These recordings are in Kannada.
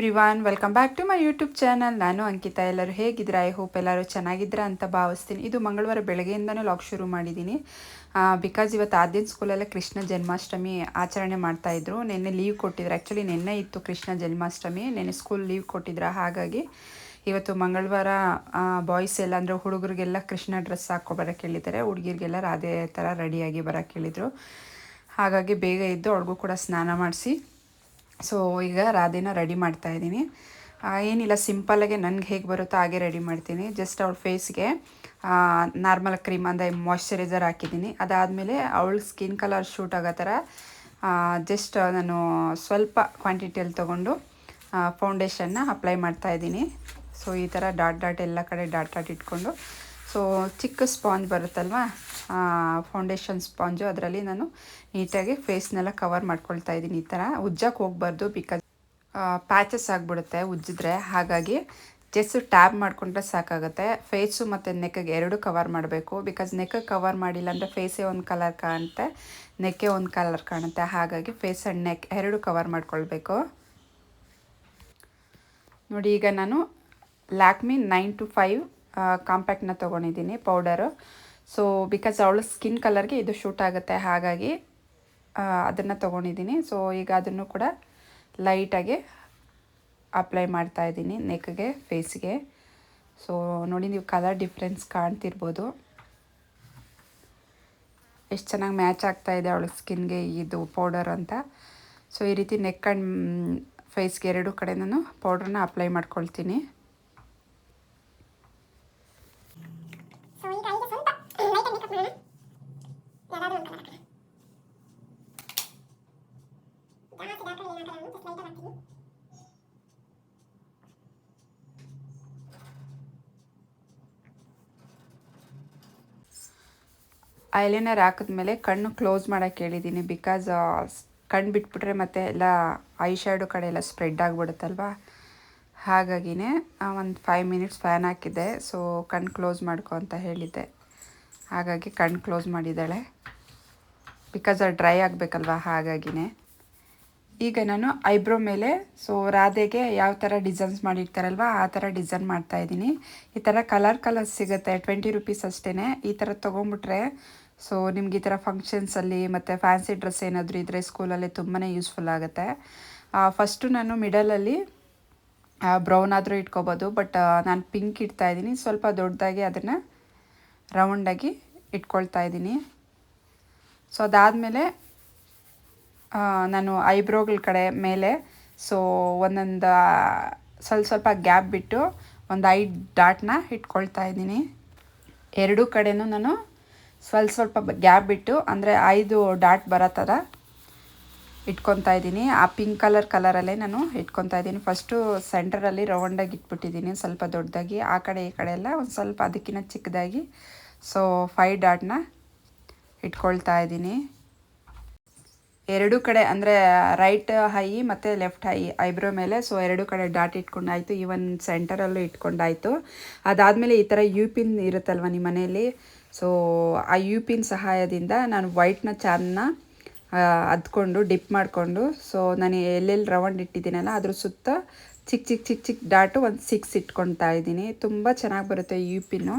Everyone welcome back to my YouTube channel ನಾನು ಅಂಕಿತಾ, ಎಲ್ಲರೂ ಹೇಗಿದ್ದೀರಾ? ಐ ಹೋಪ್ ಎಲ್ಲರೂ ಚೆನ್ನಾಗಿದ್ದೀರಾ ಅಂತ ಭಾವಿಸ್ತೀನಿ. ಇದು ಮಂಗಳವಾರ ಬೆಳಗ್ಗೆಯಿಂದನೂ ಲಾಗ್ ಶುರು ಮಾಡಿದ್ದೀನಿ. ಬಿಕಾಸ್ ಇವತ್ತು ಆದ್ಯನ ಸ್ಕೂಲಲ್ಲೇ ಕೃಷ್ಣ ಜನ್ಮಾಷ್ಟಮಿ ಆಚರಣೆ ಮಾಡ್ತಾಯಿದ್ರು ನಿನ್ನೆ ಲೀವ್ ಕೊಟ್ಟಿದ್ರು. ಆ್ಯಕ್ಚುಲಿ ನೆನ್ನೆ ಇತ್ತು ಕೃಷ್ಣ ಜನ್ಮಾಷ್ಟಮಿ. ನೆನ್ನೆ ಸ್ಕೂಲ್ ಲೀವ್ ಕೊಟ್ಟಿದ್ರು. ಹಾಗಾಗಿ ಇವತ್ತು ಮಂಗಳವಾರ ಬಾಯ್ಸ್ ಎಲ್ಲ, ಅಂದರೆ ಹುಡುಗರಿಗೆಲ್ಲ ಕೃಷ್ಣ ಡ್ರೆಸ್ ಹಾಕೋ ಬರೋಕ್ಕೆ ಹೇಳಿದ್ದಾರೆ ಹುಡುಗಿರಿಗೆಲ್ಲ ಅದೇ ಥರ ರೆಡಿಯಾಗಿ ಬರೋಕ್ಕೆ ಹೇಳಿದರು ಹಾಗಾಗಿ ಬೇಗ ಇದ್ದು ಅವ್ರಿಗೂ ಕೂಡ ಸ್ನಾನ ಮಾಡಿಸಿ ಸೊ ಈಗ ರಾಧೆನ ರೆಡಿ ಮಾಡ್ತಾ ಇದ್ದೀನಿ. ಏನಿಲ್ಲ ಸಿಂಪಲ್ಲಾಗೆ ನನಗೆ ಹೇಗೆ ಬರುತ್ತೋ ಹಾಗೆ ರೆಡಿ ಮಾಡ್ತೀನಿ. ಜಸ್ಟ್ ಅವಳ ಫೇಸ್ಗೆ ನಾರ್ಮಲ್ ಕ್ರೀಮ್ ಅಂದರೆ ಮಾಯ್ಶ್ಚರೈಸರ್ ಹಾಕಿದ್ದೀನಿ. ಅದಾದಮೇಲೆ ಅವಳ ಸ್ಕಿನ್ ಕಲರ್ ಶೂಟ್ ಆಗೋ ಥರ ಜಸ್ಟ್ ನಾನು ಸ್ವಲ್ಪ ಕ್ವಾಂಟಿಟಿಯಲ್ಲಿ ತೊಗೊಂಡು ಫೌಂಡೇಶನ್ನ ಅಪ್ಲೈ ಮಾಡ್ತಾ ಇದ್ದೀನಿ. ಸೊ ಈ ಥರ ಡಾಟ್ ಡಾಟ್ ಎಲ್ಲ ಕಡೆ ಡಾಟ್ ಡಾಟ್ ಇಟ್ಕೊಂಡು. ಸೊ ಚಿಕ್ಕ ಸ್ಪಾಂಜ್ ಬರುತ್ತಲ್ವ? ಫೌಂಡೇಶನ್ ಸ್ಪಾಂಜು ಅದರಲ್ಲಿ ನಾನು ನೀಟಾಗಿ ಫೇಸ್ನೆಲ್ಲ ಕವರ್ ಮಾಡ್ಕೊಳ್ತಾ ಇದ್ದೀನಿ ಈ ಥರ. ಉಜ್ಜಕ್ಕೆ ಹೋಗ್ಬಾರ್ದು ಬಿಕಾಸ್ ಪ್ಯಾಚಸ್ ಆಗಿಬಿಡುತ್ತೆ ಉಜ್ಜಿದ್ರೆ. ಹಾಗಾಗಿ ಜಸ್ಟ್ ಟ್ಯಾಬ್ ಮಾಡಿಕೊಂಡ್ರೆ ಸಾಕಾಗುತ್ತೆ. ಫೇಸು ಮತ್ತು ನೆಕ್ಕಗೆ ಎರಡು ಕವರ್ ಮಾಡಬೇಕು. ಬಿಕಾಸ್ ನೆಕ್ ಕವರ್ ಮಾಡಿಲ್ಲ ಅಂದರೆ ಫೇಸೇ ಒಂದು ಕಲರ್ ಕಾಣುತ್ತೆ ನೆಕ್ಕೆ ಒಂದು ಕಲರ್ ಕಾಣುತ್ತೆ. ಹಾಗಾಗಿ ಫೇಸ್ ಆ್ಯಂಡ್ ನೆಕ್ ಎರಡು ಕವರ್ ಮಾಡ್ಕೊಳ್ಬೇಕು. ನೋಡಿ, ಈಗ ನಾನು ಲ್ಯಾಕ್ಮಿ ನೈನ್ ಟು ಫೈವ್ ಕಾಂಪ್ಯಾಕ್ಟ್ನ ತೊಗೊಂಡಿದ್ದೀನಿ ಪೌಡರು ಸೊ ಬಿಕಾಸ್ ಅವಳ ಸ್ಕಿನ್ ಕಲರ್ಗೆ ಇದು ಶೂಟ್ ಆಗುತ್ತೆ, ಹಾಗಾಗಿ ಅದನ್ನು ತೊಗೊಂಡಿದ್ದೀನಿ. ಸೊ ಈಗ ಅದನ್ನು ಕೂಡ ಲೈಟಾಗಿ ಅಪ್ಲೈ ಮಾಡ್ತಾ ಇದ್ದೀನಿ ನೆಕ್ಗೆ ಫೇಸ್ಗೆ ಸೊ ನೋಡಿ, ನೀವು ಕಲರ್ ಡಿಫ್ರೆನ್ಸ್ ಕಾಣ್ತಿರ್ಬೋದು. ಎಷ್ಟು ಚೆನ್ನಾಗಿ ಮ್ಯಾಚ್ ಆಗ್ತಾ ಇದೆ ಅವಳ ಸ್ಕಿನ್ಗೆ ಇದು ಪೌಡರ್ ಅಂತ. ಸೊ ಈ ರೀತಿ ನೆಕ್ ಆ್ಯಂಡ್ ಫೇಸ್ಗೆ ಎರಡು ಕಡೆ ನಾನು ಪೌಡ್ರನ್ನ ಅಪ್ಲೈ ಮಾಡ್ಕೊಳ್ತೀನಿ ಸೊ ಈಗ ಈಗ ಸ್ವಲ್ಪ ಲೈಟ್ ಮೇಕಪ್ ಮಾಡೋಣ ಯಾವ್ದಾದ್ರು ಒಂದು ಕಲರ್ ಹಾಕೋಣ ಜಾಸ್ತಿ ಡಾರ್ಕ್ ಏನು ಹಾಕಲ್ಲ ಜಸ್ಟ್ ಲೈಟ್ ಹಾಕ್ತೀನಿ ಐಲೈನರ್ ಹಾಕಿದ್ಮೇಲೆ ಕಣ್ಣು ಕ್ಲೋಸ್ ಮಾಡೋಕ್ಕೆ ಹೇಳಿದ್ದೀನಿ ಬಿಕಾಸ್ ಕಣ್ಣು ಬಿಟ್ಬಿಟ್ರೆ ಮತ್ತೆ ಎಲ್ಲ ಐ ಶ್ಯಾಡೋ ಕಡೆ ಎಲ್ಲ ಸ್ಪ್ರೆಡ್ ಆಗಿಬಿಡುತ್ತಲ್ವ? ಹಾಗಾಗಿನೇ ಒಂದು ಫೈವ್ ಮಿನಿಟ್ಸ್ ಫ್ಯಾನ್ ಹಾಕಿದ್ದೆ. ಸೊ ಕಣ್ಣು ಕ್ಲೋಸ್ ಮಾಡ್ಕೊ ಅಂತ ಹೇಳಿದ್ದೆ. ಹಾಗಾಗಿ ಕಣ್ಣು ಕ್ಲೋಸ್ ಮಾಡಿದ್ದಾಳೆ. ಬಿಕಾಸ್ ಅದು ಡ್ರೈ ಆಗಬೇಕಲ್ವ? ಹಾಗಾಗಿನೇ. ಈಗ ನಾನು ಐಬ್ರೋ ಮೇಲೆ ಸೊ ರಾಧೆಗೆ ಯಾವ ಥರ ಡಿಸೈನ್ಸ್ ಮಾಡಿರ್ತಾರಲ್ವ, ಆ ಥರ ಡಿಸೈನ್ ಮಾಡ್ತಾ ಇದ್ದೀನಿ. ಈ ಥರ ಕಲರ್ ಕಲರ್ಸ್ ಸಿಗುತ್ತೆ ಟ್ವೆಂಟಿ ರುಪೀಸ್ ಅಷ್ಟೇ ಈ ಥರ ತೊಗೊಂಬಿಟ್ರೆ ಸೊ ನಿಮ್ಗೆ ಈ ಥರ ಫಂಕ್ಷನ್ಸಲ್ಲಿ ಮತ್ತು ಫ್ಯಾನ್ಸಿ ಡ್ರೆಸ್ ಏನಾದರೂ ಇದ್ದರೆ ಸ್ಕೂಲಲ್ಲಿ ತುಂಬಾ ಯೂಸ್ಫುಲ್ ಆಗುತ್ತೆ. ಫಸ್ಟು ನಾನು ಮಿಡಲಲ್ಲಿ ಬ್ರೌನ್ ಆದರೂ ಇಟ್ಕೋಬೋದು ಬಟ್ ನಾನು ಪಿಂಕ್ ಇಡ್ತಾ ಇದ್ದೀನಿ. ಸ್ವಲ್ಪ ದೊಡ್ಡದಾಗಿ ಅದನ್ನು ರೌಂಡಾಗಿ ಇಟ್ಕೊಳ್ತಾ ಇದ್ದೀನಿ. ಸೊ ಅದಾದಮೇಲೆ ನಾನು ಐಬ್ರೋಗಳ ಕಡೆ ಮೇಲೆ. ಸೊ ಒಂದೊಂದು ಸ್ವಲ್ಪ ಸ್ವಲ್ಪ ಗ್ಯಾಪ್ ಬಿಟ್ಟು ಒಂದು ಐದು ಡಾಟ್ನ ಇಟ್ಕೊಳ್ತಾ ಇದ್ದೀನಿ. ಎರಡೂ ಕಡೆನೂ ನಾನು ಸ್ವಲ್ಪ ಸ್ವಲ್ಪ ಗ್ಯಾಪ್ ಬಿಟ್ಟು, ಅಂದರೆ ಐದು ಡಾಟ್ ಬರೋ ಥರ ಇಟ್ಕೊತಾ ಇದ್ದೀನಿ. ಆ ಪಿಂಕ್ ಕಲರ್ ಕಲರಲ್ಲೇ ನಾನು ಇಟ್ಕೊತಾ ಇದ್ದೀನಿ. ಫಸ್ಟು ಸೆಂಟ್ರಲ್ಲಿ ರೌಂಡಾಗಿ ಇಟ್ಬಿಟ್ಟಿದ್ದೀನಿ, ಸ್ವಲ್ಪ ದೊಡ್ಡದಾಗಿ. ಆ ಕಡೆ ಈ ಕಡೆ ಎಲ್ಲ ಒಂದು ಸ್ವಲ್ಪ ಅದಕ್ಕಿಂತ ಚಿಕ್ಕದಾಗಿ. ಸೊ ಫೈವ್ ಡಾಟ್ನ ಇಟ್ಕೊಳ್ತಾ ಇದ್ದೀನಿ. ಎರಡು ಕಡೆ ಅಂದರೆ ರೈಟ್ ಹೈ ಮತ್ತು ಲೆಫ್ಟ್ ಹೈ ಐಬ್ರೋ ಮೇಲೆ. ಸೊ ಎರಡು ಕಡೆ ಡಾಟ್ ಇಟ್ಕೊಂಡಾಯಿತು. ಈವನ್ ಸೆಂಟರಲ್ಲೂ ಇಟ್ಕೊಂಡಾಯಿತು. ಅದಾದಮೇಲೆ ಈ ಥರ ಯು ಪಿನ್ ಇರುತ್ತಲ್ವ ನಿಮ್ಮ ಮನೆಯಲ್ಲಿ? ಸೊ ಆ ಯು ಪಿನ್ ಸಹಾಯದಿಂದ ನಾನು ವೈಟ್ನ ಚಾನ್ನ ಅದ್ಕೊಂಡು ಡಿಪ್ ಮಾಡಿಕೊಂಡು ಸೊ ನಾನು ಎಲ್ಲೆಲ್ಲಿ ರೌಂಡ್ ಇಟ್ಟಿದ್ದೀನಲ್ಲ, ಅದ್ರ ಸುತ್ತ ಚಿಕ್ಕ ಚಿಕ್ಕ ಚಿಕ್ಕ ಚಿಕ್ಕ ಡಾಟು ಒಂದು ಸಿಕ್ಸ್ ಇಟ್ಕೊತಾ ಇದ್ದೀನಿ. ತುಂಬ ಚೆನ್ನಾಗಿ ಬರುತ್ತೆ ಯು ಪಿನ್ನು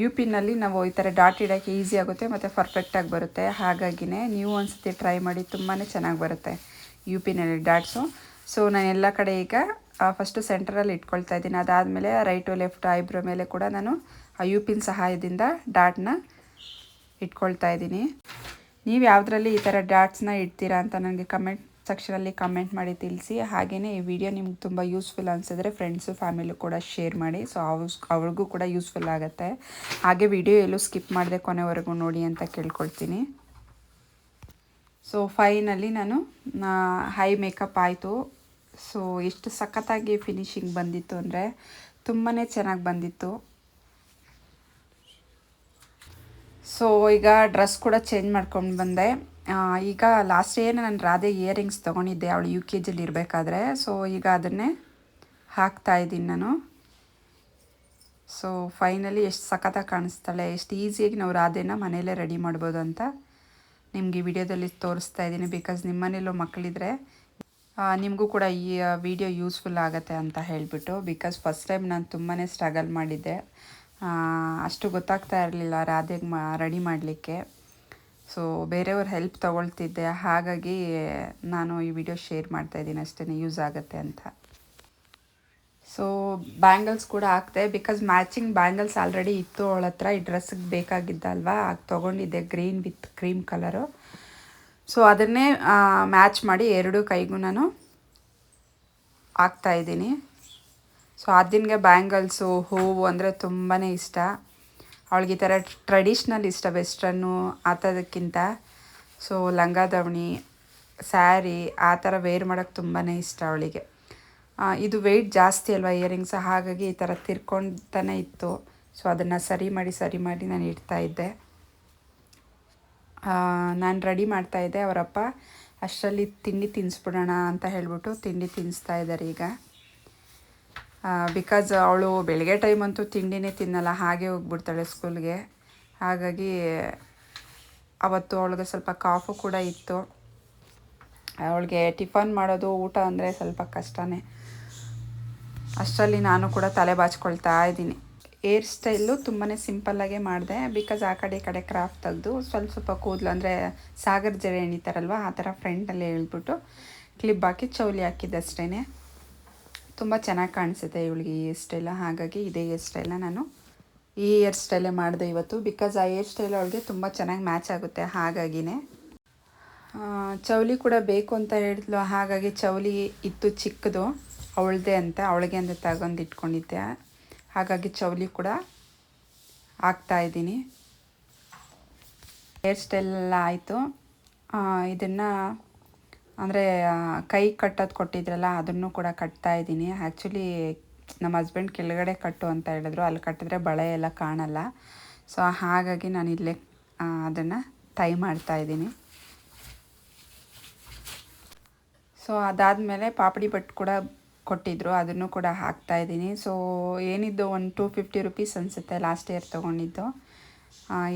ಯು ಪಿನಲ್ಲಿ ನಾವು ಈ ಥರ ಡಾಟ್ ಇಡೋಕ್ಕೆ ಈಸಿ ಆಗುತ್ತೆ ಮತ್ತು ಪರ್ಫೆಕ್ಟಾಗಿ ಬರುತ್ತೆ. ಹಾಗಾಗಿನೇ ನೀವು ಒಂದ್ಸತಿ ಟ್ರೈ ಮಾಡಿ ತುಂಬಾ ಚೆನ್ನಾಗಿ ಬರುತ್ತೆ ಯು ಪಿನಲ್ಲಿ ಡಾಟ್ಸು ಸೊ ನಾನು ಎಲ್ಲ ಕಡೆ ಈಗ ಫಸ್ಟು ಸೆಂಟ್ರಲ್ಲಿ ಇಟ್ಕೊಳ್ತಾ ಇದ್ದೀನಿ. ಅದಾದಮೇಲೆ ರೈಟು ಲೆಫ್ಟ್ ಐಬ್ರೋ ಮೇಲೆ ಕೂಡ ನಾನು ಆ ಯು ಪಿನ್ ಸಹಾಯದಿಂದ ಡಾಟ್ನ ಇಟ್ಕೊಳ್ತಾ ಇದ್ದೀನಿ. ನೀವು ಯಾವುದ್ರಲ್ಲಿ ಈ ಥರ ಡಾಟ್ಸ್ನ ಇಡ್ತೀರಾ ಅಂತ ನನಗೆ ಕಮೆಂಟ್ ಸೆಕ್ಷನಲ್ಲಿ ಕಮೆಂಟ್ ಮಾಡಿ ತಿಳಿಸಿ. ಹಾಗೆಯೇ ಈ ವಿಡಿಯೋ ನಿಮ್ಗೆ ತುಂಬ ಯೂಸ್ಫುಲ್ ಅನಿಸಿದ್ರೆ ಫ್ರೆಂಡ್ಸು ಫ್ಯಾಮಿಲಿ ಕೂಡ ಶೇರ್ ಮಾಡಿ. ಸೊ ಅವ್ರಿಗೂ ಕೂಡ ಯೂಸ್ಫುಲ್ ಆಗುತ್ತೆ. ಹಾಗೆ ವಿಡಿಯೋ ಎಲ್ಲೂ ಸ್ಕಿಪ್ ಮಾಡದೆ ಕೊನೆವರೆಗೂ ನೋಡಿ ಅಂತ ಕೇಳ್ಕೊಳ್ತೀನಿ. ಸೊ ಫೈನಲ್ಲಿ ನಾನು ಹೈ ಮೇಕಪ್ ಆಯಿತು. ಸೊ ಎಷ್ಟು ಸಖತ್ತಾಗಿ ಫಿನಿಶಿಂಗ್ ಬಂದಿತ್ತು ಅಂದರೆ ತುಂಬಾ ಚೆನ್ನಾಗಿ ಬಂದಿತ್ತು. ಸೊ ಈಗ ಡ್ರೆಸ್ ಕೂಡ ಚೇಂಜ್ ಮಾಡ್ಕೊಂಡು ಬಂದೆ. ಈಗ ಲಾಸ್ಟ್ ಏನು ನಾನು ರಾಧೆ ಇಯರಿಂಗ್ಸ್ ತೊಗೊಂಡಿದ್ದೆ, ಅವಳು ಯು ಕೆ ಜಿಲಿ ಇರಬೇಕಾದ್ರೆ. ಸೊ ಈಗ ಅದನ್ನೇ ಹಾಕ್ತಾ ಇದ್ದೀನಿ ನಾನು. ಸೊ ಫೈನಲಿ ಎಷ್ಟು ಸಖತ್ತಾಗಿ ಕಾಣಿಸ್ತಾಳೆ, ಎಷ್ಟು ಈಸಿಯಾಗಿ ನಾವು ರಾಧೆನ ಮನೆಯಲ್ಲೇ ರೆಡಿ ಮಾಡ್ಬೋದು ಅಂತ ನಿಮಗೆ ವಿಡಿಯೋದಲ್ಲಿ ತೋರಿಸ್ತಾ ಇದ್ದೀನಿ. ಬಿಕಾಸ್ ನಿಮ್ಮ ಮನೇಲೂ ಮಕ್ಕಳಿದ್ರೆ ನಿಮಗೂ ಕೂಡ ಈ ವಿಡಿಯೋ ಯೂಸ್ಫುಲ್ ಆಗುತ್ತೆ ಅಂತ ಹೇಳಿಬಿಟ್ಟು. ಬಿಕಾಸ್ ಫಸ್ಟ್ ಟೈಮ್ ನಾನು ತುಂಬಾ ಸ್ಟ್ರಗಲ್ ಮಾಡಿದ್ದೆ. ಅಷ್ಟು ಗೊತ್ತಾಗ್ತಾ ಇರಲಿಲ್ಲ ರಾಧೆಗೆ ರೆಡಿ ಮಾಡಲಿಕ್ಕೆ. ಸೊ ಬೇರೆಯವ್ರ ಹೆಲ್ಪ್ ತೊಗೊಳ್ತಿದ್ದೆ. ಹಾಗಾಗಿ ನಾನು ಈ ವಿಡಿಯೋ ಶೇರ್ ಮಾಡ್ತಾ ಇದ್ದೀನಿ ಅಷ್ಟೇ. ಯೂಸ್ ಆಗುತ್ತೆ ಅಂತ. ಸೊ ಬ್ಯಾಂಗಲ್ಸ್ ಕೂಡ ಹಾಕ್ದೆ. ಬಿಕಾಸ್ ಮ್ಯಾಚಿಂಗ್ ಬ್ಯಾಂಗಲ್ಸ್ ಆಲ್ರೆಡಿ ಇತ್ತು ಅವಳ ಹತ್ರ. ಈ ಡ್ರೆಸ್ಸಿಗೆ ಬೇಕಾಗಿದ್ದಲ್ವಾ ಆಗ ತೊಗೊಂಡಿದ್ದೆ. Green with cream colour so ಅದನ್ನೇ ಮ್ಯಾಚ್ ಮಾಡಿ ಎರಡು ಕೈಗೂ ನಾನು ಹಾಕ್ತಾ ಇದ್ದೀನಿ. ಸೊ ದಿನಗೆ ಬ್ಯಾಂಗಲ್ಸು ಹೂವು ಅಂದರೆ ತುಂಬಾ ಇಷ್ಟ. ಅವಳಿಗೆ ಈ ಥರ ಟ್ರೆಡಿಷ್ನಲ್ ಇಷ್ಟ ವೆಸ್ಟ್ರನ್ನು ಆ ಥರದಕ್ಕಿಂತ ಸೊ ಲಂಗ ದವಣಿ ಸ್ಯಾರಿ ಆ ಥರ ವೇರ್ ಮಾಡೋಕ್ಕೆ ತುಂಬಾ ಇಷ್ಟ ಅವಳಿಗೆ. ಇದು ವೆಯ್ಟ್ ಜಾಸ್ತಿ ಅಲ್ವಾ ಇಯರಿಂಗ್ಸ್ ಹಾಗಾಗಿ ಈ ಥರ ತಿರ್ಕೊಂತಾನೆ ಇತ್ತು. ಸೊ ಅದನ್ನು ಸರಿ ಮಾಡಿ ಸರಿ ಮಾಡಿ ನಾನು ಇಡ್ತಾ ಇದ್ದೆ. ನಾನು ರೆಡಿ ಮಾಡ್ತಾ ಇದ್ದೆ. ಅವರಪ್ಪ, ಅಷ್ಟರಲ್ಲಿ ತಿಂಡಿ ತಿನ್ನಿಸ್ಬಿಡೋಣ ಅಂತ ಹೇಳ್ಬಿಟ್ಟು ತಿಂಡಿ ತಿನ್ನಿಸ್ತಾ ಇದ್ದಾರೆ ಈಗ. ಬಿಕಾಸ್ ಅವಳು ಬೆಳಗ್ಗೆ ಟೈಮ್ ಅಂತೂ ತಿಂಡಿನೇ ತಿನ್ನಲ್ಲ, ಹಾಗೆ ಹೋಗ್ಬಿಡ್ತಾಳೆ ಸ್ಕೂಲ್ಗೆ ಹಾಗಾಗಿ ಅವತ್ತು ಅವಳಿಗೆ ಸ್ವಲ್ಪ ಕಾಫು ಕೂಡ ಇತ್ತು. ಅವಳಿಗೆ ಟಿಫನ್ ಮಾಡೋದು ಊಟ ಅಂದರೆ ಸ್ವಲ್ಪ ಕಷ್ಟನೇ. ಅಷ್ಟರಲ್ಲಿ ನಾನು ಕೂಡ ತಲೆ ಬಾಚ್ಕೊಳ್ತಾ ಇದ್ದೀನಿ. ಏರ್ ಸ್ಟೈಲು ತುಂಬಾ ಸಿಂಪಲ್ಲಾಗೆ ಮಾಡಿದೆ. ಬಿಕಾಸ್ ಆ ಕಡೆ ಕಡೆ ಕ್ರಾಫ್ಟ್ ತೆಗೆದು ಸ್ವಲ್ಪ ಸ್ವಲ್ಪ ಕೂದಲು ಅಂದರೆ ಸಾಗರ್ ಜರೆ ಎಣಿತಾರಲ್ವ, ಆ ಥರ ಫ್ರೆಂಟಲ್ಲಿ ಹೇಳ್ಬಿಟ್ಟು ಕ್ಲಿಪ್ ಹಾಕಿ ಚೌಲಿ ಹಾಕಿದ್ದೆ ಅಷ್ಟೇ ತುಂಬ ಚೆನ್ನಾಗಿ ಕಾಣಿಸುತ್ತೆ ಇವಳಿಗೆ ಈ ಹೇರ್ ಸ್ಟೈಲ ಹಾಗಾಗಿ ಇದೇ ಹೇರ್ ಸ್ಟೈಲ್ನ ನಾನು ಈ ಹೇರ್ ಸ್ಟೈಲೇ ಮಾಡಿದೆ ಇವತ್ತು. ಬಿಕಾಸ್ ಆ ಹೇರ್ ಸ್ಟೈಲ್ ಅವಳಿಗೆ ತುಂಬ ಚೆನ್ನಾಗಿ ಮ್ಯಾಚ್ ಆಗುತ್ತೆ. ಹಾಗಾಗಿನೇ. ಚೌಲಿ ಕೂಡ ಬೇಕು ಅಂತ ಹೇಳಿದ್ಲು. ಹಾಗಾಗಿ ಚೌಲಿ ಇತ್ತು ಚಿಕ್ಕದು. ಅವಳದೇ ಅಂತ, ಅವಳಿಗೆ ಅಂತ ತಗೊಂಡು ಇಟ್ಕೊಂಡಿದ್ದೆ. ಹಾಗಾಗಿ ಚೌಲಿ ಕೂಡ ಹಾಕ್ತಾ ಇದ್ದೀನಿ. ಹೇರ್ ಸ್ಟೈಲ್ ಎಲ್ಲ ಆಯಿತು. ಇದನ್ನು ಅಂದರೆ ಕೈ ಕಟ್ಟೋದು ಕೊಟ್ಟಿದ್ರಲ್ಲ, ಅದನ್ನು ಕೂಡ ಕಟ್ತಾ ಇದ್ದೀನಿ. ಆ್ಯಕ್ಚುಲಿ ನಮ್ಮ ಹಸ್ಬೆಂಡ್ ಕೆಳಗಡೆ ಕಟ್ಟು ಅಂತ ಹೇಳಿದ್ರು. ಅಲ್ಲಿ ಕಟ್ಟಿದ್ರೆ ಬಳೆ ಎಲ್ಲ ಕಾಣಲ್ಲ. ಸೊ ಹಾಗಾಗಿ ನಾನು ಇಲ್ಲೇ ಅದನ್ನು ಟೈ ಮಾಡ್ತಾ ಇದ್ದೀನಿ. ಸೊ ಅದಾದಮೇಲೆ ಪಾಪಡಿ ಬಟ್ ಕೂಡ ಕೊಟ್ಟಿದ್ದರು ಅದನ್ನು ಕೂಡ ಹಾಕ್ತಾ ಇದ್ದೀನಿ. ಸೊ ಏನಿದ್ದು ಒಂದು ಟೂ ಫಿಫ್ಟಿ ರುಪೀಸ್ ಅನಿಸುತ್ತೆ ಲಾಸ್ಟ್ ಇಯರ್ ತೊಗೊಂಡಿದ್ದು.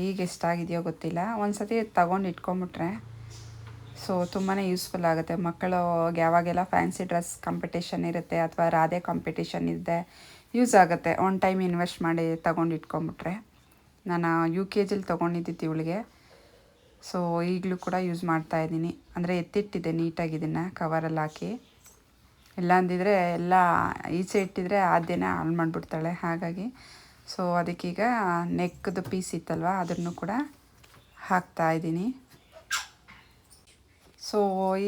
ಈಗ ಎಷ್ಟಾಗಿದೆಯೋ ಗೊತ್ತಿಲ್ಲ. ಒಂದು ಸತಿ ತೊಗೊಂಡು ಇಟ್ಕೊಂಬಿಟ್ರೆ. ಸೊ ತುಂಬಾ ಯೂಸ್ಫುಲ್ ಆಗುತ್ತೆ. ಮಕ್ಕಳು ಯಾವಾಗೆಲ್ಲ ಫ್ಯಾನ್ಸಿ ಡ್ರೆಸ್ ಕಾಂಪಿಟೇಷನ್ ಇರುತ್ತೆ ಅಥವಾ ರಾಧೆ ಕಾಂಪಿಟೇಷನ್ ಇದೆ ಯೂಸ್ ಆಗುತ್ತೆ. ಒನ್ ಟೈಮ್ ಇನ್ವೆಸ್ಟ್ ಮಾಡಿ ತಗೊಂಡು ಇಟ್ಕೊಂಬಿಟ್ರೆ ನಾನು ಯು ಕೆ ಜಿಲಿ ತೊಗೊಂಡಿದ್ದಿತ್ತು ಇವಳಿಗೆ. ಸೊ ಈಗಲೂ ಕೂಡ ಯೂಸ್ ಮಾಡ್ತಾ ಇದ್ದೀನಿ. ಅಂದರೆ ಎತ್ತಿಟ್ಟಿದೆ ನೀಟಾಗಿ ಇದನ್ನು ಕವರಲ್ಲಿ ಹಾಕಿ. ಇಲ್ಲ ಅಂದಿದ್ರೆ ಎಲ್ಲ ಈಚೆ ಇಟ್ಟಿದ್ರೆ ಆ ದಿನ ಹಾಳು ಮಾಡಿಬಿಡ್ತಾಳೆ. ಹಾಗಾಗಿ ಸೊ ಅದಕ್ಕೀಗ ನೆಕ್ದು ಪೀಸ್ ಇತ್ತಲ್ವ, ಅದನ್ನು ಕೂಡ ಹಾಕ್ತಾ ಇದ್ದೀನಿ. ಸೊ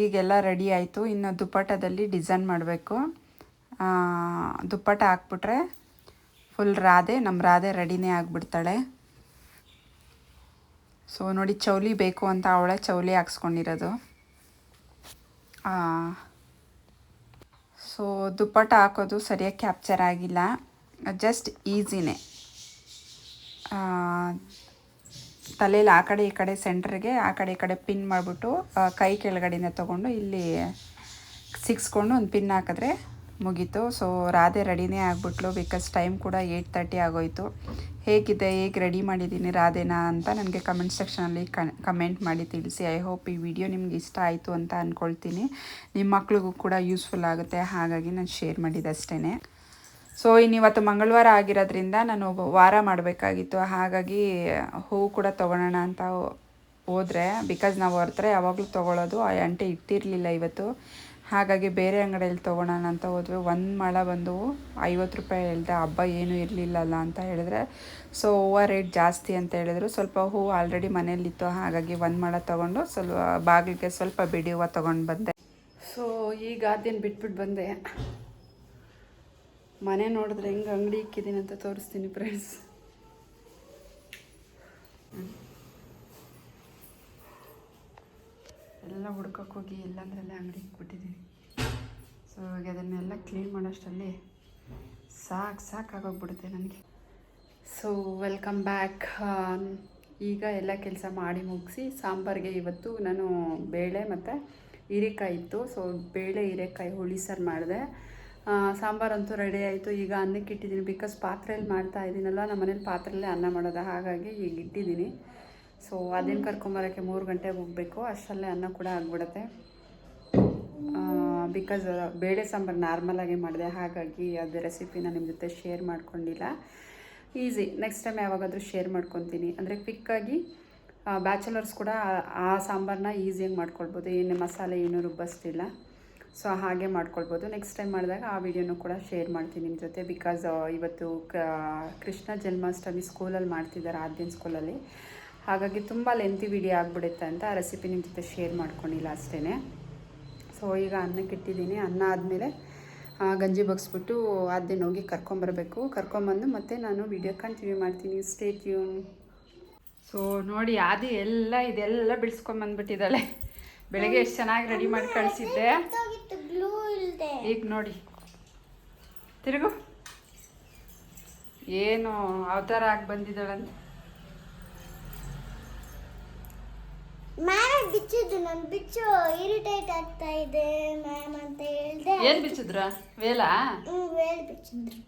ಈಗೆಲ್ಲ ರೆಡಿ ಆಯಿತು. ಇನ್ನು ದುಪ್ಪಟ್ಟದಲ್ಲಿ ಡಿಸೈನ್ ಮಾಡಬೇಕು. ದುಪ್ಪಟ್ಟ ಹಾಕ್ಬಿಟ್ರೆ ಫುಲ್ ರಾಧೆ ನಮ್ಮ ರಾಧೆ ರೆಡಿನೇ ಆಗಿಬಿಡ್ತಾಳೆ. ಸೊ ನೋಡಿ ಚೌಲಿ ಬೇಕು ಅಂತ ಅವಳೆ ಚೌಲಿ ಹಾಕ್ಸ್ಕೊಂಡಿರೋದು. ಸೊ ದುಪ್ಪಟ್ಟ ಹಾಕೋದು ಸರಿಯಾಗಿ ಕ್ಯಾಪ್ಚರ್ ಆಗಿಲ್ಲ. ಜಸ್ಟ್ ಈಸಿನೇ ತಲೆಯಲ್ಲಿ ಆ ಕಡೆ ಈ ಕಡೆ ಸೆಂಟ್ರಿಗೆ ಆ ಕಡೆ ಈ ಕಡೆ ಪಿನ್ ಮಾಡಿಬಿಟ್ಟು ಕೈ ಕೆಳಗಡೆಯಿಂದ ತೊಗೊಂಡು ಇಲ್ಲಿ ಸಿಕ್ಸ್ಕೊಂಡು ಒಂದು ಪಿನ್ ಹಾಕಿದ್ರೆ ಮುಗೀತು. ಸೊ ರಾಧೆ ರೆಡಿನೇ ಆಗಿಬಿಟ್ಲು ಬಿಕಾಸ್ ಟೈಮ್ ಕೂಡ ಏಯ್ಟ್ ತರ್ಟಿ ಆಗೋಯಿತು. ಹೇಗಿದೆ, ಹೇಗೆ ರೆಡಿ ಮಾಡಿದ್ದೀನಿ ರಾಧೆನಾ ಅಂತ ನನಗೆ ಕಮೆಂಟ್ ಸೆಕ್ಷನಲ್ಲಿ ಕಮೆಂಟ್ ಮಾಡಿ ತಿಳಿಸಿ. ಐ ಹೋಪ್ ಈ ವಿಡಿಯೋ ನಿಮ್ಗೆ ಇಷ್ಟ ಆಯಿತು ಅಂತ ಅಂದ್ಕೊಳ್ತೀನಿ ನಿಮ್ಮ ಮಕ್ಳಿಗೂ ಕೂಡ ಯೂಸ್ಫುಲ್ ಆಗುತ್ತೆ. ಹಾಗಾಗಿ ನಾನು ಶೇರ್ ಮಾಡಿದ್ದು ಅಷ್ಟೇ ಸೊ ಇನ್ನಿವತ್ತು ಮಂಗಳವಾರ ಆಗಿರೋದ್ರಿಂದ ನಾನು ವಾರ ಮಾಡಬೇಕಾಗಿತ್ತು. ಹಾಗಾಗಿ ಹೂವು ಕೂಡ ತೊಗೊಳೋಣ ಅಂತ ಹೋದರೆ ಬಿಕಾಸ್ ನಾವು ಹೊರತ್ರ ಯಾವಾಗಲೂ ತೊಗೊಳೋದು, ಆ ಅಂಟೆ ಇಟ್ಟಿರಲಿಲ್ಲ ಇವತ್ತು. ಹಾಗಾಗಿ ಬೇರೆ ಅಂಗಡಿಯಲ್ಲಿ ತೊಗೊಳೋಣ ಅಂತ ಹೋದ್ವಿ. ಒಂದು ಮಾಳ ಬಂದು ಐವತ್ತು ರೂಪಾಯಿ ಹೇಳ್ದೆ ಹಬ್ಬ ಏನೂ ಇರಲಿಲ್ಲಲ್ಲ ಅಂತ ಹೇಳಿದ್ರೆ ಸೊ ಹೂವು ರೇಟ್ ಜಾಸ್ತಿ ಅಂತ ಹೇಳಿದ್ರು. ಸ್ವಲ್ಪ ಹೂವು ಆಲ್ರೆಡಿ ಮನೇಲಿತ್ತು ಹಾಗಾಗಿ ಒಂದು ಮಾಳ ತೊಗೊಂಡು ಸ್ವಲ್ಪ, ಬಾಗಿಲಿಗೆ ಸ್ವಲ್ಪ ಬಿಡಿ ಹೂವು ತೊಗೊಂಡು ಬಂದೆ. ಸೊ ಈಗ ಅದೇನು ಬಿಟ್ಬಿಟ್ಟು ಬಂದೆ. ಮನೆ ನೋಡಿದ್ರೆ ಹೆಂಗೆ ಅಂಗಡಿ ಇಕ್ಕಿದ್ದೀನಿ ಅಂತ ತೋರಿಸ್ತೀನಿ ಫ್ರೆಂಡ್ಸ್ ಎಲ್ಲ ಹುಡ್ಕಕ್ಕೆ ಹೋಗಿ ಎಲ್ಲಂದ್ರಲ್ಲೇ ಅಂಗಡಿ ಇಕ್ಬಿಟ್ಟಿದ್ದೀನಿ ಸೊ ಇವಾಗ ಅದನ್ನೆಲ್ಲ ಕ್ಲೀನ್ ಮಾಡೋಷ್ಟರಲ್ಲಿ ಸಾಕು ಸಾಕಾಗೋಗ್ಬಿಡುತ್ತೆ ನನಗೆ. ಸೊ ವೆಲ್ಕಮ್ ಬ್ಯಾಕ್ ಈಗ ಎಲ್ಲ ಕೆಲಸ ಮಾಡಿ ಮುಗಿಸಿ ಸಾಂಬಾರಿಗೆ ಇವತ್ತು ನಾನು ಬೇಳೆ ಮತ್ತು ಹೀರೆಕಾಯಿ ಇತ್ತು. ಸೊ ಬೇಳೆ ಹೀರೆಕಾಯಿ ಹುಳಿ ಸಾರು ಮಾಡಿದೆ. ಸಾಂಬಾರಂತೂ ರೆಡಿ ಆಯಿತು. ಈಗ ಅನ್ನಕ್ಕೆ ಇಟ್ಟಿದ್ದೀನಿ. ಬಿಕಾಸ್ ಪಾತ್ರೆಯಲ್ಲಿ ಮಾಡ್ತಾ ಇದ್ದೀನಲ್ಲ ನಮ್ಮ ಮನೇಲಿ ಪಾತ್ರೆಯಲ್ಲೇ ಅನ್ನ ಮಾಡೋದು. ಹಾಗಾಗಿ ಈಗ ಇಟ್ಟಿದ್ದೀನಿ. ಸೊ ಅದನ್ನು ಕರ್ಕೊಂಬರೋಕ್ಕೆ ಮೂರು ಗಂಟೆಗೆ ಹೋಗಬೇಕು. ಅಷ್ಟರಲ್ಲೇ ಅನ್ನ ಕೂಡ ಆಗಿಬಿಡುತ್ತೆ. ಬಿಕಾಸ್ ಬೇಳೆ ಸಾಂಬಾರು ನಾರ್ಮಲಾಗಿ ಮಾಡಿದೆ. ಹಾಗಾಗಿ ಅದು ರೆಸಿಪಿನ ನಿಮ್ಮ ಜೊತೆ ಶೇರ್ ಮಾಡ್ಕೊಂಡಿಲ್ಲ. ಈಸಿ ನೆಕ್ಸ್ಟ್ ಟೈಮ್ ಯಾವಾಗಾದರೂ ಶೇರ್ ಮಾಡ್ಕೊತೀನಿ. ಅಂದರೆ ಕ್ವಿಕ್ಕಾಗಿ ಬ್ಯಾಚುಲರ್ಸ್ ಕೂಡ ಆ ಸಾಂಬಾರನ್ನ ಈಸಿಯಾಗಿ ಮಾಡ್ಕೊಳ್ಬೋದು. ಏನು ಮಸಾಲೆ ಏನೂ ರುಬ್ಬಿಸ್ತಿಲ್ಲ ಸೊ, ಹಾಗೆ ಮಾಡ್ಕೊಳ್ಬೋದು. ನೆಕ್ಸ್ಟ್ ಟೈಮ್ ಮಾಡಿದಾಗ ಆ ವಿಡಿಯೋನು ಕೂಡ ಶೇರ್ ಮಾಡ್ತೀನಿ ನಿಮ್ಮ ಜೊತೆ ಬಿಕಾಸ್ ಇವತ್ತು ಕೃಷ್ಣ ಜನ್ಮಾಷ್ಟಮಿ ಸ್ಕೂಲಲ್ಲಿ ಮಾಡ್ತಿದ್ದಾರೆ ಆದ್ಯನ್ ಸ್ಕೂಲಲ್ಲಿ ಹಾಗಾಗಿ ತುಂಬ ಲೆಂತಿ ವಿಡಿಯೋ ಆಗಿಬಿಡುತ್ತೆ ಅಂತ ಆ ರೆಸಿಪಿ ನಿಮ್ಮ ಜೊತೆ ಶೇರ್ ಮಾಡ್ಕೊಂಡಿಲ್ಲ ಅಷ್ಟೇ ಸೊ ಈಗ ಅನ್ನಕ್ಕೆ ಇಟ್ಟಿದ್ದೀನಿ. ಅನ್ನ ಆದಮೇಲೆ ಗಂಜಿ ಬಗ್ಸ್ಬಿಟ್ಟು ಆದ್ಯನ ಹೋಗಿ ಕರ್ಕೊಂಬರಬೇಕು. ಕರ್ಕೊಂಬಂದು ಮತ್ತೆ ನಾನು ವಿಡಿಯೋ ಕಂಟಿನ್ಯೂ ಮಾಡ್ತೀನಿ. ಸ್ಟೇಟ್ ಟ್ಯೂನ್ ಸೊ ನೋಡಿ ಆದಿ ಎಲ್ಲ, ಇದೆಲ್ಲ ಬಿಡಿಸ್ಕೊಂಬಂದ್ಬಿಟ್ಟಿದ್ದಾಳೆ. ಬೆಳಗ್ಗೆ ಎಷ್ಟು ಚೆನ್ನಾಗಿ ರೆಡಿ ಮಾಡಿ ಕಳಿಸಿದ್ದೆ. ಗ್ಲೂ ಈಗ ನೋಡಿ. ತಿರುಗು. ಏನು ಅವತಾರ ಆಗಿ ಬಂದಿದ್ದಾಳಂತ? ಮ್ಯಾಮ್ ಬಿಚ್ಚಿದ್ದು ನಾನು ಬಿಚ್ಚು ಇರಿಟೇಟ್ ಆಗ್ತಾ ಇದೆ ಮ್ಯಾಮ್ ಅಂತ ಹೇಳ್ದೆ. ಏನು ಬಿಚ್ಚಿದ್ರ? ವೇಲಾ? ಹ್ಮ್ ವೇಲ್ ಬಿಚ್ಚಿದ್ರು.